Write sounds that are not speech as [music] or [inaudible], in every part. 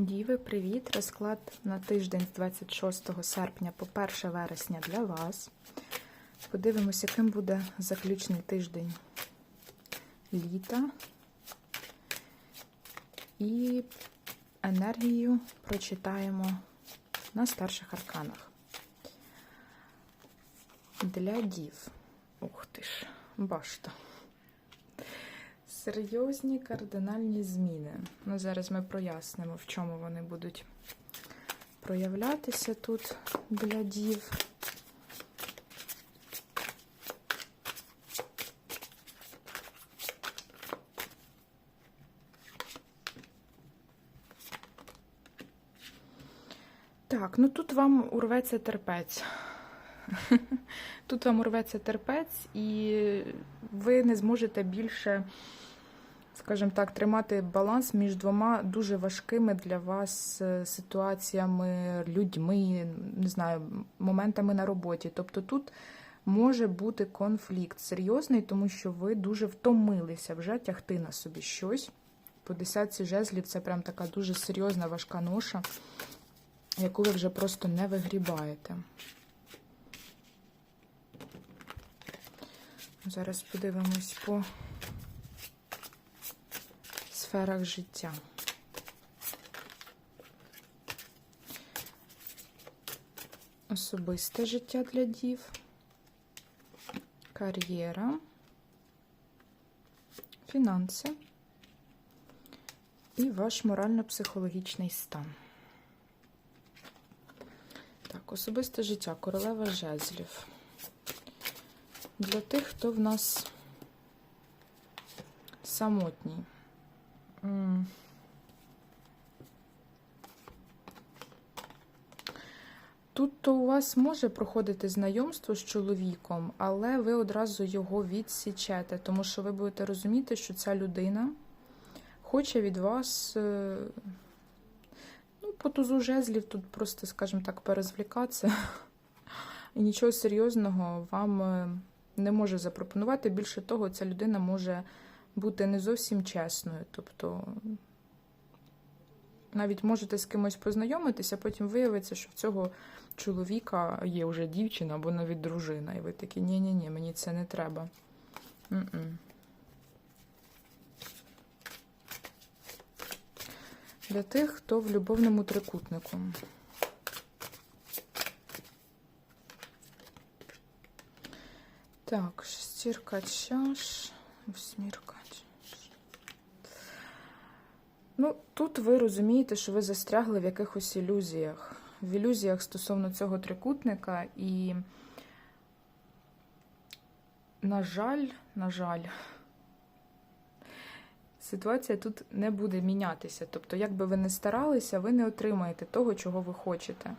Діви, привіт! Розклад на тиждень з 26 серпня по 1 вересня для вас. Подивимося, яким буде заключний тиждень літа. І енергію прочитаємо на старших арканах. Для дів. Ух ти ж, башта. Серйозні кардинальні зміни. Ну, зараз ми прояснимо, в чому вони будуть проявлятися тут для дів. Так, ну тут вам урветься терпець. [laughs] Тут вам урветься терпець, і ви не зможете більше, скажімо так, тримати баланс між двома дуже важкими для вас е, ситуаціями, людьми, не знаю, моментами на роботі. Тобто тут може бути конфлікт серйозний, тому що ви дуже втомилися вже тягти на собі щось. По десятці жезлів це прям така дуже серйозна важка ноша, яку ви вже просто не вигрібаєте. Зараз подивимось по сферах життя. Особисте життя для дів, кар'єра, фінанси і ваш морально-психологічний стан. Так, особисте життя, королева жезлів. Для тих, хто в нас самотній. Тут то у вас може проходити знайомство з чоловіком, але ви одразу його відсічете, тому що ви будете розуміти, що ця людина хоче від вас, е, ну, по тузу жезлів тут просто, скажімо так, перезвлікатися. І нічого серйозного вам е, не може запропонувати. Більше того, ця людина може бути не зовсім чесною. Тобто навіть можете з кимось познайомитися, а потім виявиться, що в цього чоловіка є вже дівчина або навіть дружина. І ви такі, ні-ні-ні, мені це не треба. М-м. Для тих, хто в любовному трикутнику. Так, шестірка чаш, восьмірка чаш. Ну, тут ви розумієте, що ви застрягли в якихось ілюзіях. В ілюзіях стосовно цього трикутника, і, на жаль, на жаль, ситуація тут не буде мінятися. Тобто, як би ви не старалися, ви не отримаєте того, чого ви хочете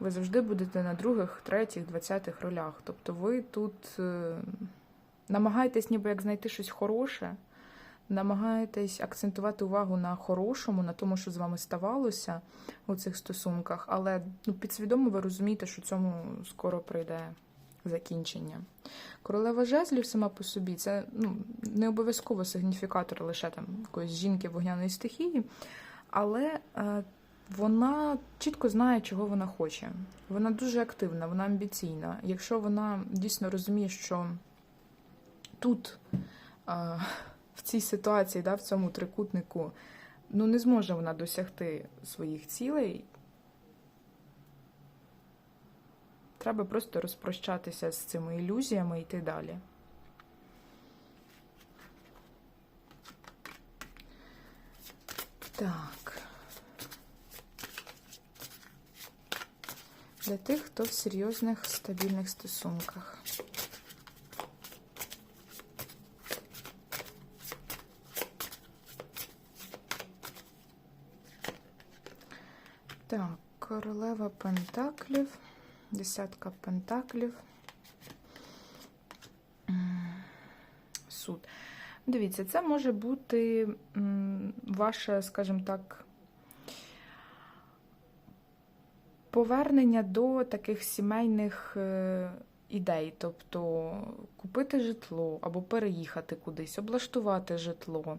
ви завжди будете на других, третіх, двадцятих ролях. Тобто ви тут е, намагаєтесь ніби як знайти щось хороше, намагаєтесь акцентувати увагу на хорошому, на тому, що з вами ставалося у цих стосунках, але ну, підсвідомо ви розумієте, що цьому скоро прийде закінчення. Королева жезлів сама по собі це ну, не обов'язково сигніфікатор лише там якоїсь жінки вогняної стихії, але е, вона чітко знає, чого вона хоче. Вона дуже активна, вона амбіційна. Якщо вона дійсно розуміє, що тут, в цій ситуації, да, в цьому трикутнику, ну не зможе вона досягти своїх цілей, треба просто розпрощатися з цими ілюзіями і йти далі. Так. для тих, хто в серйозних стабільних стосунках. Так, королева пентаклів, десятка пентаклів. Суд. Дивіться, це може бути ваша, скажімо так, повернення до таких сімейних е, ідей, тобто купити житло або переїхати кудись, облаштувати житло,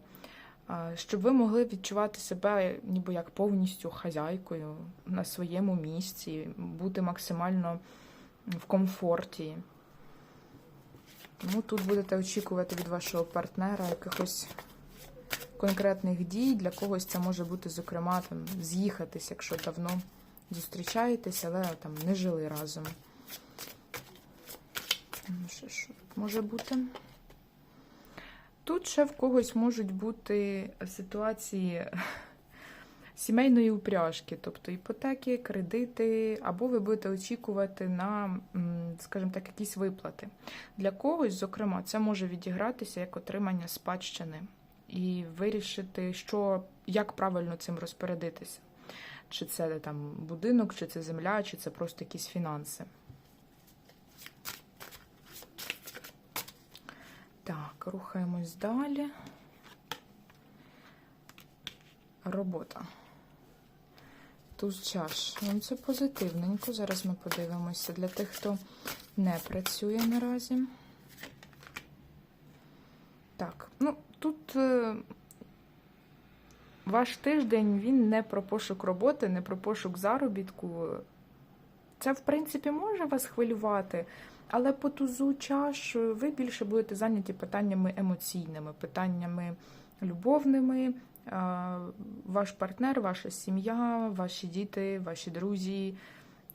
щоб ви могли відчувати себе ніби як повністю хазяйкою на своєму місці, бути максимально в комфорті. Тому тут будете очікувати від вашого партнера якихось конкретних дій. Для когось це може бути, зокрема, там, з'їхатись, якщо давно зустрічаєтесь, але там не жили разом. Ну, Ще що тут може бути? Тут ще в когось можуть бути ситуації [laughs] сімейної упряжки, тобто іпотеки, кредити, або ви будете очікувати на, скажімо так, якісь виплати. Для когось, зокрема, це може відігратися як отримання спадщини і вирішити, що, як правильно цим розпорядитися. Чи це там будинок, чи це земля, чи це просто якісь фінанси. Так, рухаємось далі. Робота. Туз чаш. Ну, це позитивненько. Зараз ми подивимося для тих, хто не працює наразі. Так, ну тут е, ваш тиждень він не про пошук роботи, не про пошук заробітку. Це, в принципі, може вас хвилювати, але по тузу чаш ви більше будете зайняті питаннями емоційними, питаннями любовними. Ваш партнер, ваша сім'я, ваші діти, ваші друзі,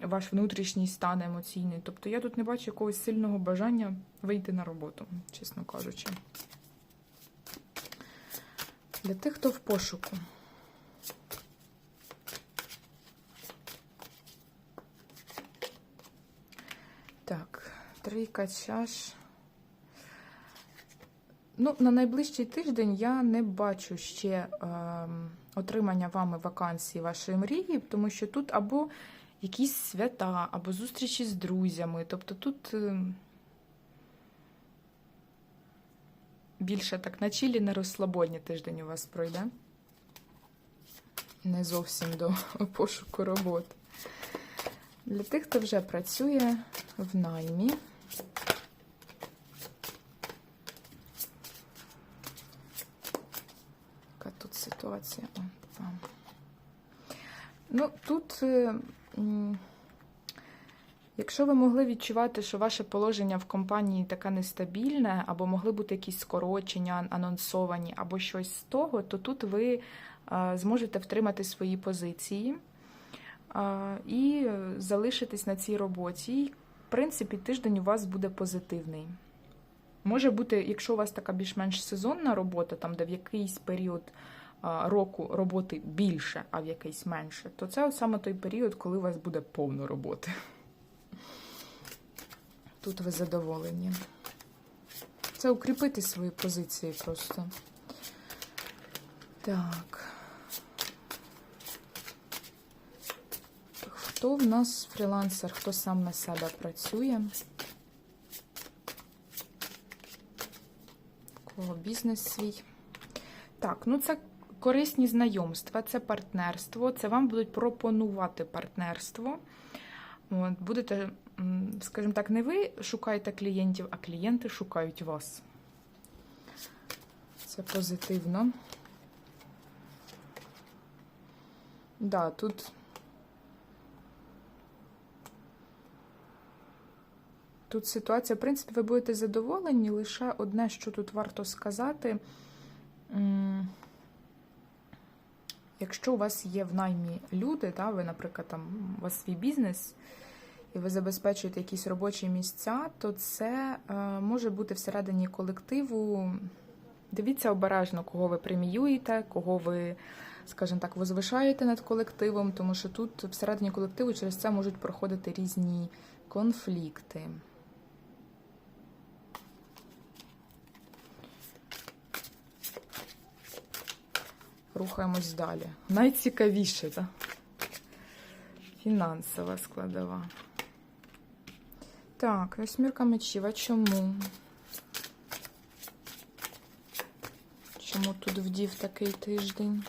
ваш внутрішній стан емоційний. Тобто я тут не бачу якогось сильного бажання вийти на роботу, чесно кажучи. Для тих, хто в пошуку. Так, трійка чаш. Ну, на найближчий тиждень я не бачу ще е, отримання вами вакансії вашої мрії, тому що тут або якісь свята, або зустрічі з друзями. Тобто тут е, більше так на чилі, на розслабоні тиждень у вас пройде. Не зовсім до [laughs] пошуку роботи. Для тих, хто вже працює в наймі. Яка тут ситуація? Ну, тут, е, якщо ви могли відчувати, що ваше положення в компанії таке нестабільне, або могли бути якісь скорочення анонсовані, або щось з того, то тут ви е, зможете втримати свої позиції е, і залишитись на цій роботі. Принципі, тиждень у вас буде позитивний. Може бути, якщо у вас така більш-менш сезонна робота, там де в якийсь період року роботи більше, а в якийсь менше, то це саме той період, коли у вас буде повно роботи. Тут ви задоволені. Це укріпити свої позиції просто. Так. Хто в нас фрілансер, хто сам на себе працює? Кого бізнес свій. Так, ну це корисні знайомства, це партнерство. Це вам будуть пропонувати партнерство. От, Будете, скажімо так, не ви шукаєте клієнтів, а клієнти шукають вас. Це позитивно. Да, тут. Тут ситуація, в принципі, ви будете задоволені. Лише одне, що тут варто сказати. Якщо у вас є в наймі люди, та, ви, наприклад, там, у вас свій бізнес, і ви забезпечуєте якісь робочі місця, то це е, може бути всередині колективу. Дивіться обережно, кого ви преміюєте, кого ви, скажімо так, возвишаєте над колективом, тому що тут всередині колективу через це можуть проходити різні конфлікти. Рухаємось далі. Найцікавіше, так? Фінансова складова. Так, восьмірка мечів. А чому? Чому тут вдів такий тиждень?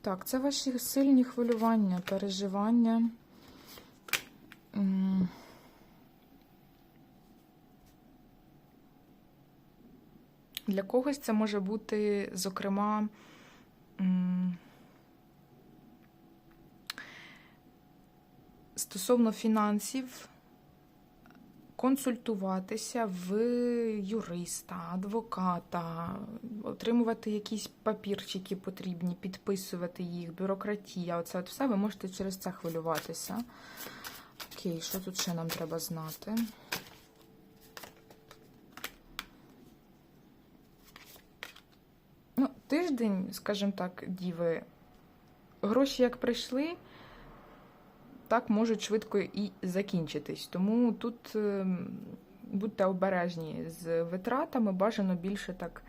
Так, це ваші сильні хвилювання, переживання. Для когось це може бути, зокрема, стосовно фінансів, консультуватися в юриста, адвоката, отримувати якісь папірчики потрібні, підписувати їх, бюрократія. Оце от все ви можете через це хвилюватися. Окей, що тут ще нам треба знати? Ну, тиждень, скажімо так, діви, гроші як прийшли, так можуть швидко і закінчитись. Тому тут ем, будьте обережні з витратами, бажано більше так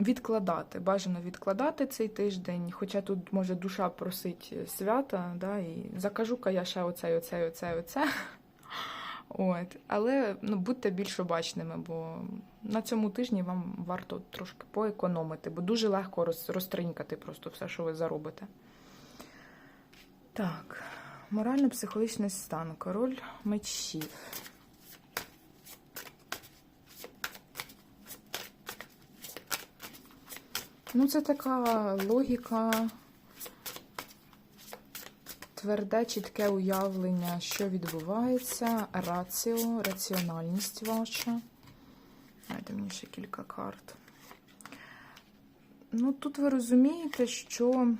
відкладати. Бажано відкладати цей тиждень, хоча тут може душа просить свята, да, і закажу-ка я ще оце, оце, оце, оце. От. Але ну, будьте більш обачними, бо на цьому тижні вам варто трошки поекономити, бо дуже легко роз, розтринькати просто все, що ви заробите. Так, морально-психологічний стан. Король мечів. Ну, це така логіка, тверде, чітке уявлення, що відбувається, раціо, раціональність ваша. Дайте мені ще кілька карт. Ну, тут ви розумієте, що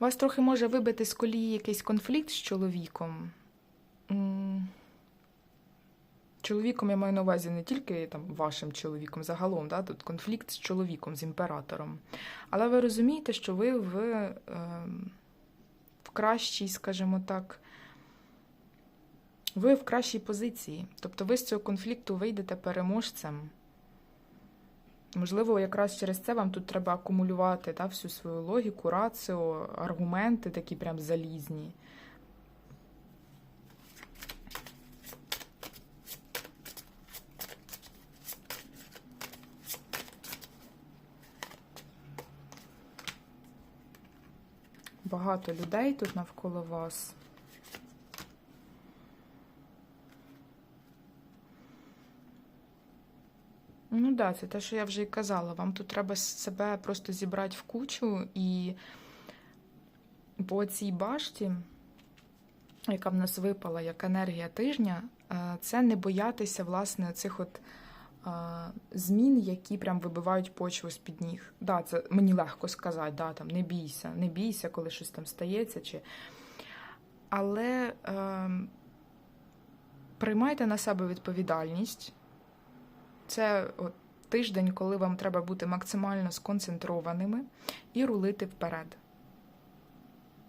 вас трохи може вибити з колії якийсь конфлікт з чоловіком. Чоловіком я маю на увазі не тільки там, вашим чоловіком, загалом, да, тут конфлікт з чоловіком, з імператором. Але ви розумієте, що ви в, е, в кращій, скажімо так, ви в кращій позиції. Тобто ви з цього конфлікту вийдете переможцем. Можливо, якраз через це вам тут треба акумулювати та, всю свою логіку, раціо, аргументи такі прям залізні. Багато людей тут навколо вас. Ну так, да, це те, що я вже і казала. Вам тут треба себе просто зібрати в кучу і по цій башті, яка в нас випала як енергія тижня, е, це не боятися, власне, цих от змін, які прям вибивають почву з-під ніг. Да, це мені легко сказати, да, там, не бійся, не бійся, коли щось там стається. Чи... Але е, приймайте на себе відповідальність. Це от, тиждень, коли вам треба бути максимально сконцентрованими і рулити вперед.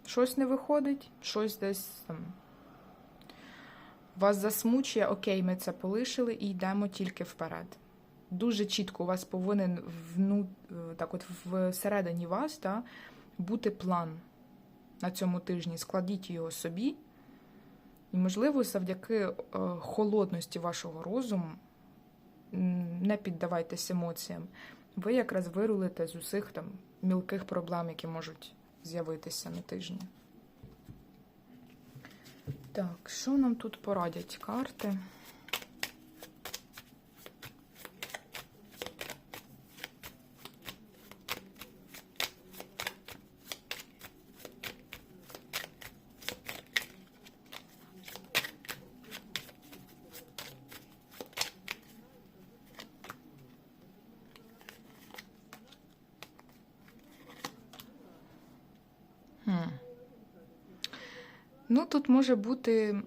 Щось не виходить, щось десь там. Вас засмучує, окей, ми це полишили і йдемо тільки вперед. Дуже чітко у вас повинен вну, так от всередині вас та, бути план на цьому тижні. Складіть його собі. І, можливо, завдяки е, холодності вашого розуму не піддавайтесь емоціям. Ви якраз вирулите з усіх там мілких проблем, які можуть з'явитися на тижні. Так, що нам тут порадять карти? Хм. Ну, тут може бути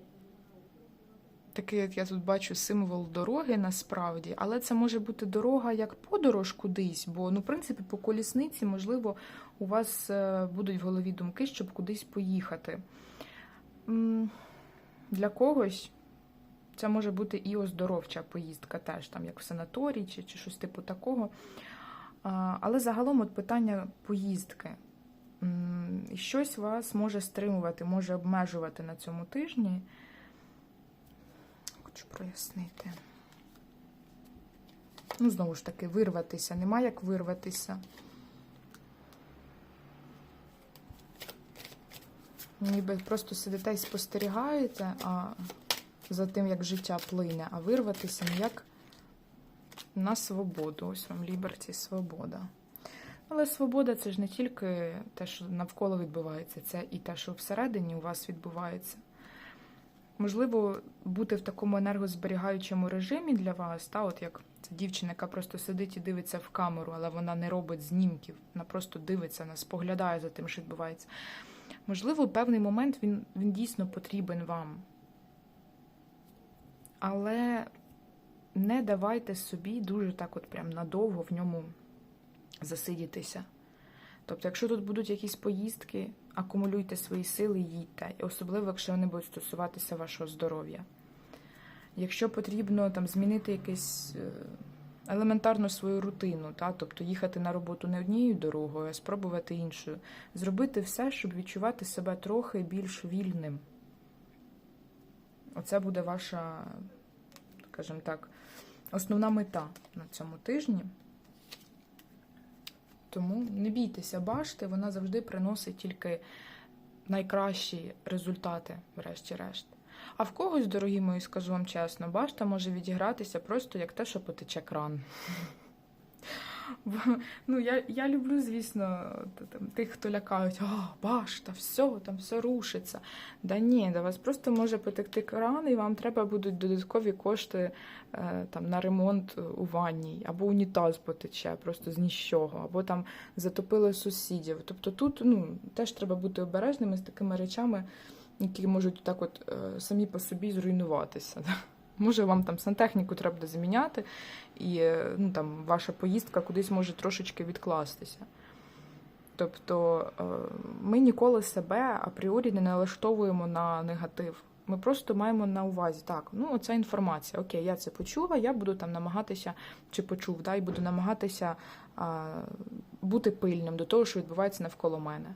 такий, як я тут бачу, символ дороги насправді, але це може бути дорога як подорож кудись, бо, ну, в принципі, по колісниці, можливо, у вас е, будуть в голові думки, щоб кудись поїхати. Для когось це може бути і оздоровча поїздка, теж там, як в санаторій чи, чи щось типу такого. Але загалом от питання поїздки. Щось вас може стримувати, може обмежувати на цьому тижні. Хочу прояснити. Ну, знову ж таки, вирватися. Нема як вирватися. Ніби просто сидите і спостерігаєте а, за тим, як життя плине, а вирватися ніяк на свободу. Ось вам Ліберті, свобода. Але свобода це ж не тільки те, що навколо відбувається, це і те, що всередині у вас відбувається. Можливо, бути в такому енергозберігаючому режимі для вас, та, от як ця дівчина, яка просто сидить і дивиться в камеру, але вона не робить знімків, вона просто дивиться, вона споглядає за тим, що відбувається. Можливо, певний момент він, він дійсно потрібен вам. Але не давайте собі дуже так, от прям надовго в ньому засидітися. Тобто, якщо тут будуть якісь поїздки, акумулюйте свої сили, їдьте, особливо, якщо вони будуть стосуватися вашого здоров'я. Якщо потрібно там змінити якесь е, елементарно свою рутину, та, тобто їхати на роботу не однією дорогою, а спробувати іншою, зробити все, щоб відчувати себе трохи більш вільним. Оце буде ваша, скажімо так, основна мета на цьому тижні. Тому не бійтеся башти, вона завжди приносить тільки найкращі результати, врешті-решт. А в когось, дорогі мої, скажу вам чесно, башта може відігратися просто як те, що потече кран. Бо, ну, я, я люблю, звісно, там, тих, хто лякають, а, башта, все, там все рушиться. Да ні, до вас просто може потекти кран, і вам треба будуть додаткові кошти е, там, на ремонт у ванній, або унітаз потече просто з нічого, або там затопили сусідів. Тобто тут ну, теж треба бути обережними з такими речами, які можуть так от е, самі по собі зруйнуватися. да. Може, вам там сантехніку треба буде заміняти, і е, ну, там, ваша поїздка кудись може трошечки відкластися. Тобто е, ми ніколи себе апріорі не налаштовуємо на негатив. Ми просто маємо на увазі, так, ну оця інформація, окей, я це почула, я буду там намагатися, чи почув, да, і буду намагатися а, бути пильним до того, що відбувається навколо мене.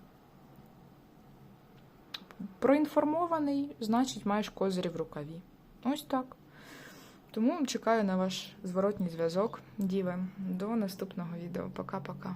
Проінформований, значить, маєш козирі в рукаві. Ось так. Тому чекаю на ваш зворотній зв'язок, діви. До наступного відео. Пока-пока.